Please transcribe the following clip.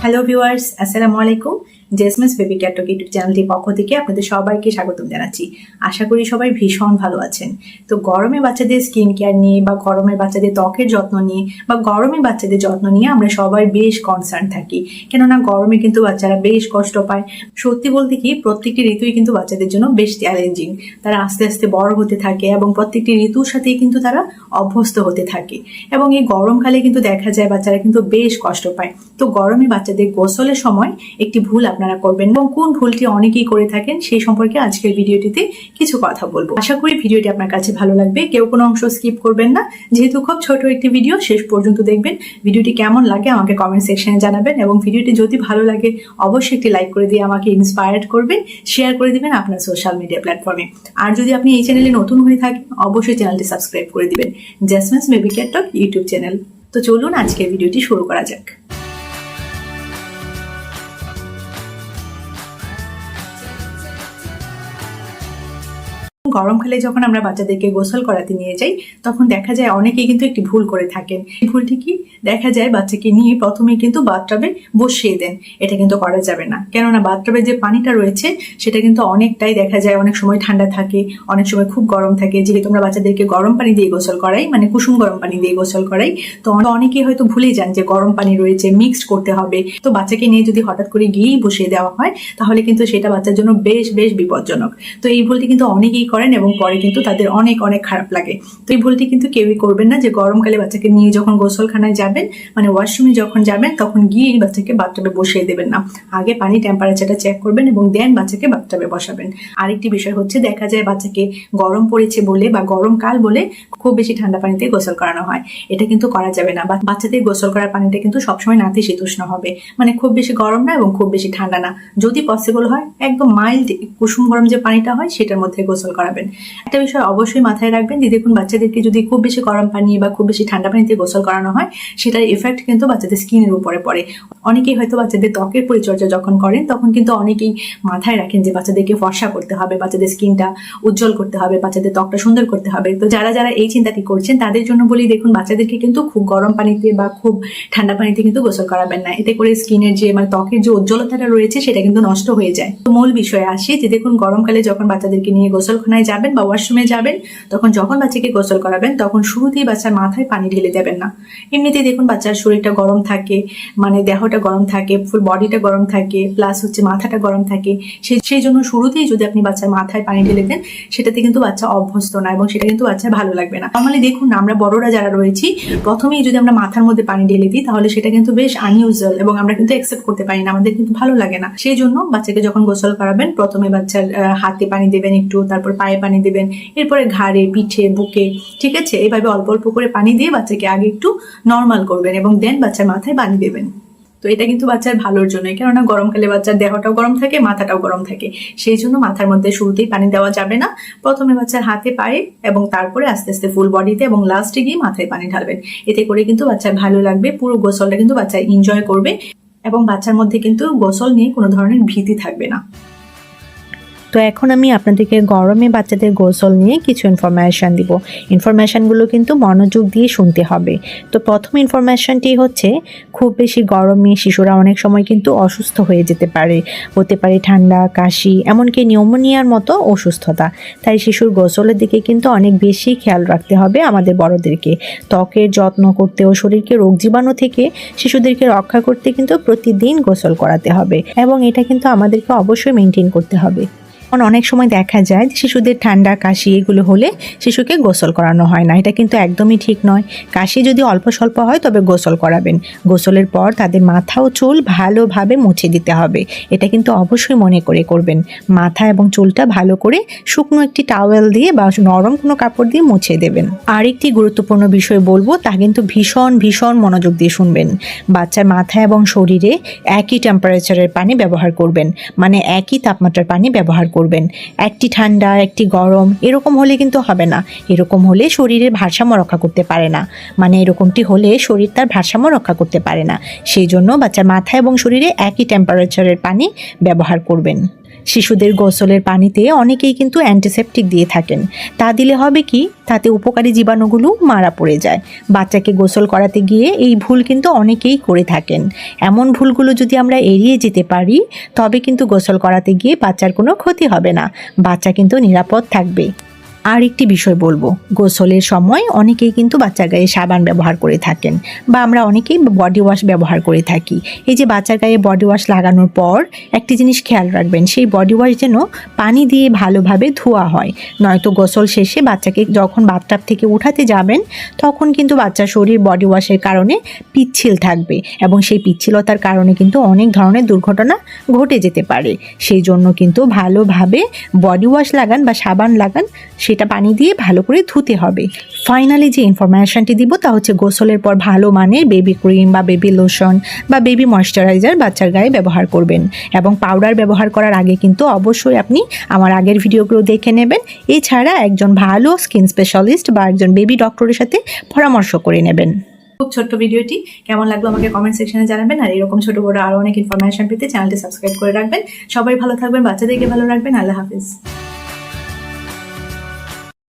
Hello viewers আসসালামু আলাইকুম Jasmine's baby care talk YouTube চ্যানেলটির পক্ষ থেকে আপনাদের সবাইকে স্বাগতম জানাচ্ছি। আশা করি সবাই ভীষণ ভালো আছেন। তো গরমে বাচ্চাদের স্কিন কেয়ার নিয়ে বা গরমে বাচ্চাদের ত্বকের যত্ন নিয়ে বা গরমে বাচ্চাদের যত্ন নিয়ে আমরা সবাই বেশ কনসার্ন থাকি। কেননা গরমে কিন্তু বাচ্চারা বেশ কষ্ট পায়। সত্যি বলতে কি, প্রত্যেকটি ঋতুই কিন্তু বাচ্চাদের জন্য বেশ চ্যালেঞ্জিং তারা আস্তে আস্তে বড় হতে থাকে এবং প্রত্যেকটি ঋতুর সাথেই কিন্তু তারা অভ্যস্ত হতে থাকে। এবং এই গরমকালে কিন্তু দেখা যায় বাচ্চারা কিন্তু বেশ কষ্ট পায়। তো গরমে বাচ্চাদের গোসলের সময় একটি ভুল আপনারা করবেন এবং কোন ভুলটি অনেকেই করে থাকেন সেই সম্পর্কে আজকের ভিডিওটিতে কিছু কথা বলব। আশা করি ভিডিওটি আপনার কাছে ভালো লাগবে। কেউ কোনো অংশ স্কিপ করবেন না। যেহেতু খুব ছোট একটি ভিডিও শেষ পর্যন্ত দেখবেন। ভিডিওটি কেমন লাগে আমাকে কমেন্ট সেকশনে জানাবেন এবং ভিডিওটি যদি ভালো লাগে, অবশ্যই একটি লাইক করে দিয়ে আমাকে ইন্সপায়ার্ড করবেন শেয়ার করে দিবেন আপনার সোশ্যাল মিডিয়া প্ল্যাটফর্মে আর যদি আপনি এই চ্যানেলে নতুন হয়ে থাকেন, অবশ্যই চ্যানেলটি সাবস্ক্রাইব করে দিবেন। Jasmine's care talk YouTube channel তো চলুন আজকের ভিডিওটি শুরু করা যাক। গরমকালে যখন আমরা বাচ্চাদেরকে গোসল করাতে নিয়ে যাই, তখন দেখা যায় অনেকেই কিন্তু একটি ভুল করে থাকেন। ভুলটি কি? দেখা যায় বাচ্চাকে নিয়ে প্রথমেই কিন্তু বাথটাবে বসিয়ে দেন। এটা কিন্তু করা যাবে না। কেননা বাথটাবে যে পানিটা রয়েছে, সেটা কিন্তু অনেকটাই দেখা যায় অনেক সময় ঠান্ডা থাকে, অনেক সময় খুব গরম থাকে। যেহেতু আমরা বাচ্চাদেরকে গরম পানি দিয়ে গোসল করাই মানে কুসুম গরম পানি দিয়ে গোসল করাই, তো অনেকেই হয়তো ভুলে যান যে গরম পানি রয়েছে মিক্সড করতে হবে। তো বাচ্চাকে নিয়ে যদি হঠাৎ করে গিয়েই বসিয়ে দেওয়া হয়, তাহলে কিন্তু সেটা বাচ্চার জন্য বেশ বেশ বিপজ্জনক। তো এই ভুলটি কিন্তু অনেকেই করেন এবং পরে কিন্তু তাদের অনেক অনেক খারাপ লাগে। তো এই ভুলটি কিন্তু কেউই করবেন না যে গরমকালে বাচ্চাকে নিয়ে যখন গোসলখানায় যাবেন মানে ওয়াশরুমে যখন যাবেন, তখন গিয়ে বাচ্চাকে বাথটাবে বসিয়ে দেবেন না। আগে পানি টেম্পারেচারটা চেক করবেন এবং দেন বাচ্চাকে বাথটাবে বসাবেন। আরেকটি বিষয় হচ্ছে, দেখা যায় বাচ্চাকে গরম পড়েছে বলে বা গরমকাল বলে খুব বেশি ঠান্ডা পানিতে গোসল করানো হয়। এটা কিন্তু করা যাবে না। বাচ্চাদের গোসল করার পানিটা কিন্তু সবসময় নাতিশীতোষ্ণ হবে। মানে খুব বেশি গরম না এবং খুব বেশি ঠান্ডা না। যদি পসিবল হয়, একদম মাইল্ড কুসুম গরম যে পানিটা হয়, সেটার মধ্যে গোসল করাবেন একটা বিষয় অবশ্যই মাথায় রাখবেন যে দেখুন, বাচ্চাদেরকে যদি খুব বেশি গরম পানি বা খুব বেশি ঠান্ডা পানিতে গোসল করানো হয়, সেটার এফেক্ট কিন্তু বাচ্চাদের স্কিনের উপরে পড়ে। অনেকেই হয়তো বাচ্চাদের ত্বকের পরিচর্যা যখন করেন, তখন কিন্তু অনেকেই মাথায় রাখেন যে বাচ্চাদেরকে ফর্সা করতে হবে, বাচ্চাদের স্কিনটা উজ্জ্বল করতে হবে, বাচ্চাদের ত্বকটা সুন্দর করতে হবে। তো যারা যারা এই চিন্তাটি করছেন, তাদের জন্য বলি দেখুন, বাচ্চাদেরকে কিন্তু খুব গরম পানিতে বা খুব ঠান্ডা পানিতে কিন্তু গোসল করাবেন না। এতে করে স্কিনের যে মানে ত্বকের যে উজ্জ্বলতাটা রয়েছে, সেটা কিন্তু নষ্ট হয়ে যায়। তো মূল বিষয়ে আসি যে দেখুন, গরমকালে যখন বাচ্চাদেরকে নিয়ে গোসলখানায় যাবেন বা ওয়াশরুমে যাবেন, তখন যখন বাচ্চাকে গোসল করাবেন, তখন শুরুতেই বাচ্চার মাথায় পানি ঢেলে দেবেন না। এমনিতেই দেখুন বাচ্চার শরীরটা গরম থাকে মানে দেহটা গরম থাকে ফুল বডিটা গরম থাকে প্লাস হচ্ছে মাথাটা গরম থাকে। সেই জন্য শুরুতেই যদি আপনি বাচ্চার মাথায় পানি ঢেলে দেন, সেটাতে কিন্তু বাচ্চা অভ্যস্ত না এবং সেটা কিন্তু বাচ্চার ভালো লাগবে না। নর্মালি দেখুন, আমরা বড়রা যারা রয়েছি, প্রথমেই যদি আমরা মাথার মধ্যে পানি ঢেলে দিই, তাহলে সেটা কিন্তু বেশ আনইউজুয়াল এবং আমরা কিন্তু অ্যাকসেপ্ট করতে পারি না, আমাদের কিন্তু ভালো লাগে না। সেই জন্য বাচ্চাকে যখন গোসল করাবেন, প্রথমে বাচ্চার হাতে পানি দেবেন একটু, তারপর পায়ে পানি দেবেন। এরপরে ঘাড়ে, পিঠে, বুকে, ঠিক আছে? এইভাবে অল্প অল্প করে পানি দিয়ে বাচ্চাকে আগে একটু নর্মাল করবেন এবং দেন বাচ্চার মাথায় পানি দেবেন। তো এটা কিন্তু বাচ্চার ভালোর জন্য কেননা গরমকালে বাচ্চার দেহটাও গরম থাকে, মাথাটাও গরম থাকে। সেই জন্য মাথার মধ্যে শুরুতেই পানি দেওয়া যাবে না। প্রথমে বাচ্চার হাতে পায়ে এবং তারপরে আস্তে আস্তে ফুল বডিতে এবং লাস্টে গিয়ে মাথায় পানি ঢালবেন। এতে করে কিন্তু বাচ্চার ভালো লাগবে, পুরো গোসলটা কিন্তু বাচ্চা এনজয় করবে এবং বাচ্চার মধ্যে কিন্তু গোসল নিয়ে কোনো ধরনের ভীতি থাকবে না। তো এখন আমি আপনাদেরকে গরমে বাচ্চাদের গোসল নিয়ে কিছু ইনফরমেশান দিব। ইনফরমেশানগুলো কিন্তু মনোযোগ দিয়ে শুনতে হবে। তো প্রথম ইনফরমেশানটি হচ্ছে, খুব বেশি গরমে শিশুরা অনেক সময় কিন্তু অসুস্থ হয়ে যেতে পারে। হতে পারে ঠান্ডা, কাশি, এমনকি নিউমোনিয়ার মতো অসুস্থতা। তাই শিশুর গোসলের দিকে কিন্তু অনেক বেশি খেয়াল রাখতে হবে আমাদের বড়দেরকে। ত্বকের যত্ন করতে ও শরীরকে রোগ জীবাণু থেকে শিশুদেরকে রক্ষা করতে কিন্তু প্রতিদিন গোসল করাতে হবে। এবং এটা কিন্তু আমাদেরকে অবশ্যই মেনটেন করতে হবে। কারণ অনেক সময় দেখা যায় শিশুদের ঠান্ডা, কাশি এগুলো হলে শিশুকে গোসল করানো হয় না। এটা কিন্তু একদমই ঠিক নয়। কাশি যদি অল্প স্বল্প হয়, তবে গোসল করাবেন। গোসলের পর তাদের মাথা ও চুল ভালোভাবে মুছে দিতে হবে। এটা কিন্তু অবশ্যই মনে করে করবেন। মাথা এবং চুলটা ভালো করে শুকনো একটি টাওয়েল দিয়ে বা নরম কোনো কাপড় দিয়ে মুছে দেবেন। আরেকটি গুরুত্বপূর্ণ বিষয় বলব, তা কিন্তু ভীষণ ভীষণ মনোযোগ দিয়ে শুনবেন। বাচ্চার মাথা এবং শরীরে একই টেম্পারেচারের পানি ব্যবহার করবেন। মানে একই তাপমাত্রার পানি ব্যবহার করবেন। একটি ঠান্ডা, একটি গরম, এরকম হলে কিন্তু হবে না। এরকম হলে শরীরের ভারসাম্য রক্ষা করতে পারে না। মানে এরকমটি হলে শরীর তার ভারসাম্য রক্ষা করতে পারে না। সেই জন্য বাচ্চার মাথা এবং শরীরে একই টেম্পারেচারের পানি ব্যবহার করবেন। শিশুদের গোসলের পানিতে অনেকেই কিন্তু অ্যান্টিসেপটিক দিয়ে থাকেন। তা দিলে হবে কি? তাতে উপকারী জীবাণুগুলো মারা পড়ে যায়। বাচ্চাকে গোসল করাতে গিয়ে এই ভুল কিন্তু অনেকেই করে থাকেন। এমন ভুলগুলো যদি আমরা এড়িয়ে যেতে পারি, তবে কিন্তু গোসল করাতে গিয়ে বাচ্চার কোনো ক্ষতি হবে না। বাচ্চা কিন্তু নিরাপদ থাকবে। আর একটি বিষয় বলব। গোসলের সময় অনেকেই কিন্তু বাচ্চার গায়ে সাবান ব্যবহার করে থাকেন বা আমরা অনেকেই বডি ওয়াশ ব্যবহার করে থাকি। এই যে বাচ্চার গায়ে বডি ওয়াশ লাগানোর পর একটি জিনিস খেয়াল রাখবেন, সেই বডি ওয়াশ যেন পানি দিয়ে ভালোভাবে ধোয়া হয়। নয়তো গোসল শেষে বাচ্চাকে যখন বাথটাব থেকে উঠাতে যাবেন, তখন কিন্তু বাচ্চার শরীর বডি ওয়াশের কারণে পিচ্ছিল থাকবে এবং সেই পিচ্ছিলতার কারণে কিন্তু অনেক ধরনের দুর্ঘটনা ঘটে যেতে পারে। সেই জন্য কিন্তু ভালোভাবে বডি ওয়াশ লাগান বা সাবান লাগান, সেটা পানি দিয়ে ভালো করে ধুতে হবে। ফাইনালি যে ইনফরমেশনটি দিব তা হচ্ছে গোসলের পর ভালো মানের বেবি ক্রিম বা বেবি লোশন বা বেবি ময়শ্চারাইজার বাচ্চার গায়ে ব্যবহার করবেন। এবং পাউডার ব্যবহার করার আগে কিন্তু অবশ্যই আপনি আমার আগের ভিডিওগুলো দেখে নেবেন। এছাড়া একজন ভালো স্কিন স্পেশালিস্ট বা একজন বেবি ডক্টরের সাথে পরামর্শ করে নেবেন। খুব ছোট্ট ভিডিওটি। কেমন লাগল আমাকে কমেন্ট সেকশনে জানাবেন। আর এরকম ছোট বড় আরও অনেক ইনফরমেশন পেতে চ্যানেলটি সাবস্ক্রাইব করে রাখবেন। সবাই ভালো থাকবেন, বাচ্চাদেরকে ভালো রাখবেন। আল্লাহ হাফিজ।